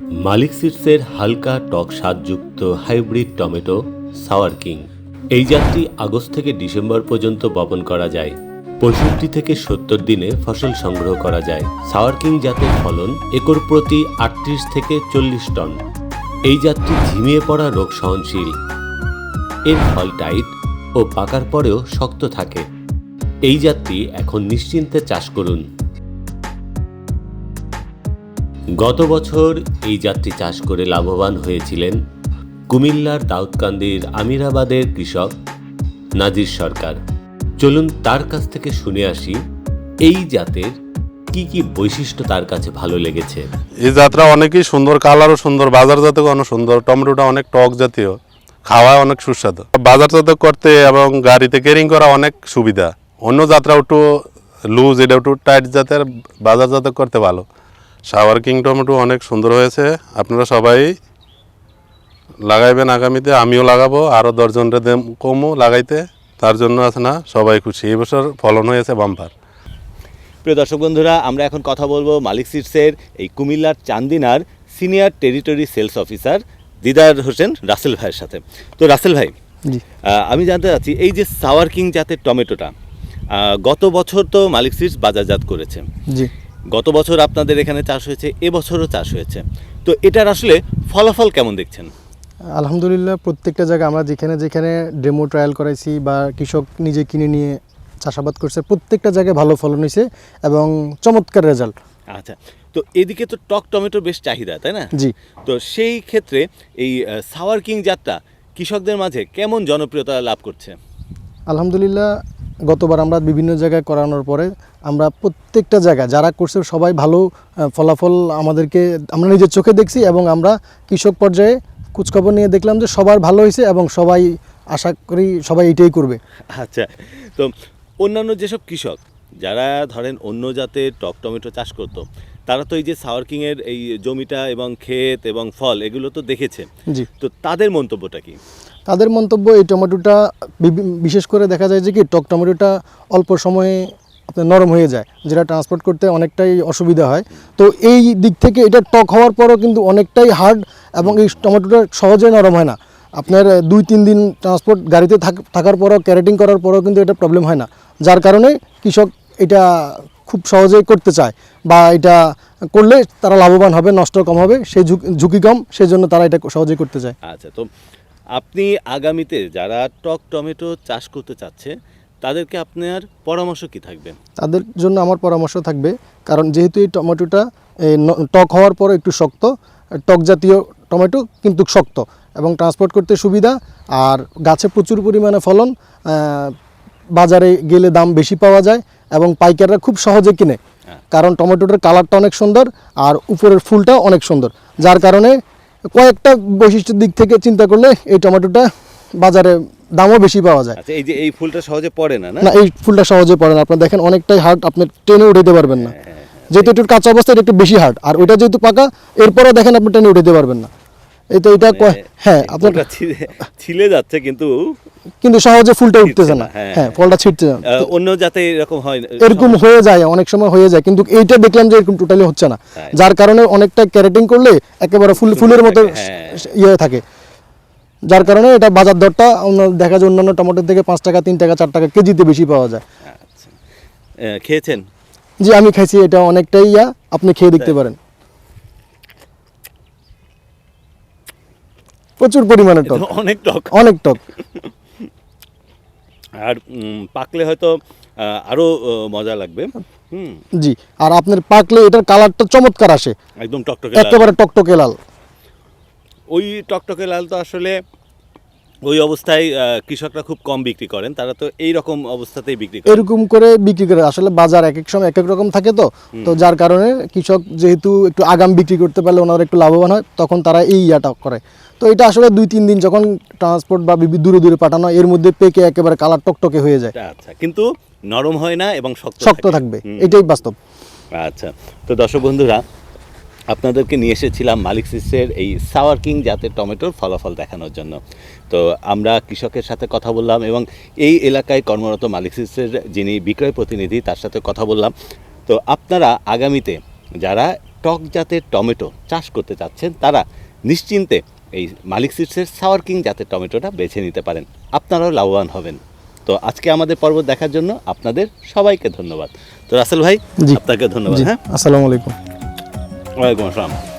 মালিক সিডসের হালকা টক স্বাদযুক্ত hybrid tomato sour king. এই জাতটি আগস্ট থেকে ডিসেম্বর পর্যন্ত বপন করা যায়। পঁয়ষট্টি থেকে সত্তর দিনে ফসল সংগ্রহ করা যায়। সাওয়ার কিং জাতের ফলন একর প্রতি আটত্রিশ থেকে চল্লিশ টন। এই জাতটি ঝিমিয়ে পড়া রোগ সহনশীল। এর ফল টাইট ও পাকার পরেও শক্ত থাকে। এই জাতটি এখন নিশ্চিন্তে চাষ করুন। গত বছর এই জাতটি চাষ করে লাভবান হয়েছিলেন কুমিল্লার দাউদকান্দির আমিরাবাদের কৃষক নাজির সরকার। চলুন তার কাছ থেকে শুনে আসি, এই জাতের কি কি বৈশিষ্ট্য তার কাছে ভালো লেগেছে? এই যাত্রা অনেকই সুন্দর, কালারও সুন্দর বাজারজাত অনেক সুন্দর টমেটোটা অনেক টক জাতীয় খাওয়া অনেক সুস্বাদু। বাজারজাত করতে এবং গাড়িতে ক্যারিং করা অনেক সুবিধা। অন্য যাত্রা একটু লুজ এটা একটু টাইট জাতের বাজারজাত করতে ভালো। শাওয়ার কিং টমেটো অনেক সুন্দর হয়েছে। আপনারা সবাই লাগাইবেন আগামীতে আমিও লাগাবো আরও দশজনরে দেম কমও লাগাইতে। তার জন্য আছে না সবাই খুশি। এই বছর ফলন হয়েছে বাম্পার। প্রিয় দর্শক বন্ধুরা আমরা এখন কথা বলব মালিক সিটসের এই কুমিল্লার চান্দিনার senior territory sales officer Didar Hossain Rasel ভাইয়ের সাথে। তো রাসেল ভাই আমি জানতে চাচ্ছি এই যে সাওয়ার কিং জাতের টমেটোটা গত বছর তো মালিক সিটস বাজারজাত করেছে। জি। গত বছর আপনাদের এখানে চাষ হয়েছে এবছরও চাষ হয়েছে। তো এটার আসলে ফলাফল কেমন দেখছেন? আলহামদুলিল্লাহ প্রত্যেকটা জায়গায় আমরা যেখানে যেখানে ডেমো ট্রায়াল করাইছি বা কৃষক নিজে কিনে নিয়ে চাষাবাদ করছে প্রত্যেকটা জায়গায় ভালো ফলন হয়েছে এবং চমৎকার রেজাল্ট আচ্ছা তো এদিকে তো টক টমেটো বেশ চাহিদা তাই না? জি। তো সেই ক্ষেত্রে এই সাওয়ার কিং জাতটা কৃষকদের মাঝে কেমন জনপ্রিয়তা লাভ করছে? আলহামদুলিল্লাহ গতবার আমরা বিভিন্ন জায়গায় করানোর পরে আমরা প্রত্যেকটা জায়গায় যারা করছে সবাই ভালো ফলাফল আমাদেরকে আমরা নিজের চোখে দেখছি এবং আমরা কৃষক পর্যায়ে খোঁজখবর নিয়ে দেখলাম যে সবার ভালো হয়েছে এবং সবাই আশা করি সবাই এটাই করবে। আচ্ছা তো অন্যান্য যেসব কৃষক যারা ধরেন অন্য জাতের টক টমেটো চাষ করতো তারা তো এই যে সাওয়ার কিংয়ের এই জমিটা এবং ক্ষেত এবং ফল এগুলো তো দেখেছে। জি। তো তাদের মন্তব্যটা কি? তাদের মন্তব্য এই টমেটোটা বিশেষ করে দেখা যায় যে কি টক টমেটোটা অল্প সময়ে আপনার নরম হয়ে যায়, যেটা ট্রান্সপোর্ট করতে অনেকটাই অসুবিধা হয়। তো এই দিক থেকে এটা টক হওয়ার পরও কিন্তু অনেকটাই হার্ড এবং এই টমেটোটা সহজে নরম হয় না। আপনার দুই, তিন দিন ট্রান্সপোর্ট গাড়িতে থাক- থাকার পরও ক্যারেটিং করার পরও কিন্তু এটা প্রবলেম হয় না। যার কারণে কৃষক এটা খুব সহজেই করতে চায় বা এটা করলে তারা লাভবান হবে, নষ্ট কম হবে সেই ঝুঁকি- ঝুঁকি কম সেই জন্য তারা এটা সহজেই করতে চায়। আচ্ছা তো আপনি আগামীতে যারা টক টমেটো চাষ করতে চাচ্ছে তাদেরকে আপনার পরামর্শ কি থাকবে? তাদের জন্য আমার পরামর্শ থাকবে কারণ যেহেতু এই টমেটোটা টক হওয়ার পর একটু শক্ত টক জাতীয় টমেটো কিন্তু শক্ত এবং ট্রান্সপোর্ট করতে সুবিধা আর গাছে প্রচুর পরিমাণে ফলন বাজারে গেলে দাম বেশি পাওয়া যায় এবং পাইকাররা খুব সহজে কিনে। কারণ টমেটোটার কালারটা অনেক সুন্দর আর উপরের ফুলটা অনেক সুন্দর যার কারণে কয়েকটা বৈশিষ্ট্যের দিক থেকে চিন্তা করলে এই টমেটোটা বাজারে দামও বেশি পাওয়া যায়। আচ্ছা এই যে এই ফুলটা সহজে পড়ে না না? এই ফুলটা সহজে পড়ে না। আপনার দেখেন অনেকটাই হার্ড আপনি টেনে উঠাইতে পারবেন না। যেহেতু একটু কাঁচা অবস্থায় এটা একটু বেশি হার্ড আর ওইটা যেহেতু পাকা এরপরও দেখেন আপনি টেনে উঠাইতে পারবেন না। এই তো এটা হ্যাঁ আপনার ছিলে- যাচ্ছে কিন্তু কিন্তু সহজে ফুলটা উঠতেছে না। হ্যাঁ, হ্যাঁ ফলটা ছিটতে না। অন্য জাতে এরকম হয় এরকম হয়ে যায় অনেক সময় হয়ে যায় কিন্তু এইটা দেখলাম যে এরকম টোটালি হচ্ছে না। যার কারণে অনেকটা ক্যারেটিং করলে একেবারে ফুল ফুলের মতো হ্যাঁ। ইয়ে থাকে। যার কারণে এটা বাজার দরটা দেখা যায় অন্যান্য টমেটোর থেকে পাঁচ টাকা তিন টাকা চার টাকা কেজিতে বেশি পাওয়া যায়। আচ্ছা। খেয়েছেন? জি আমি খাইছি এটা অনেকটাই ইয়া আপনি খেয়ে দেখতে পারেন। প্রচুর পরিমাণে টক। অনেক টক। অনেক টক। আর পাকলে হয়তো আরও মজা লাগবে। জি আর আপনার পাকলে এটার কালারটা চমৎকার আসে। একদম টকটকে। একেবারে টকটকে লাল। ওই টকটকে লাল তো আসলে ওই অবস্থায় কৃষকরা খুব কম বিক্রি করেন। তারা তো এই রকম অবস্থাতেই বিক্রি করে এরকম করে বিক্রি করে। আসলে বাজার এক এক সময় এক এক রকম থাকে তো। তো যার কারণে কৃষক যেহেতু একটু আগাম বিক্রি করতে পারলে ওনারা একটু লাভবান হয় তখন তারা এই ইয়াটা করে। তো এটা আসলে দুই তিন দিন যখন ট্রান্সপোর্ট বা দূরে দূরে পাঠানো এর মধ্যে পেকে একেবারে কালার টকটকে হয়ে যায়। আচ্ছা কিন্তু নরম হয় না এবং শক্ত শক্ত থাকবে। এটাই বাস্তব। আচ্ছা। তো দর্শক বন্ধুরা আপনাদেরকে নিয়ে এসেছিলাম মালিক সিসের এই সাওয়ার কিং জাতের টমেটোর ফলাফল দেখানোর জন্য। তো আমরা কৃষকের সাথে কথা বললাম এবং এই এলাকায় কর্মরত মালিক সিসের যিনি বিক্রয় প্রতিনিধি তার সাথে কথা বললাম। তো আপনারা আগামীতে যারা টক জাতের টমেটো চাষ করতে চাচ্ছেন তারা নিশ্চিন্তে এই মালিক সিটসের সাওয়ার কিং জাতের টমেটোটা বেছে নিতে পারেন। আপনারাও লাভবান হবেন। তো আজকে আমাদের পর্ব দেখার জন্য আপনাদের সবাইকে ধন্যবাদ। তো রাসেল ভাই আপনাকে ধন্যবাদ হ্যাঁ? আসসালামু আলাইকুম। ওয়ালাইকুম আসসালাম।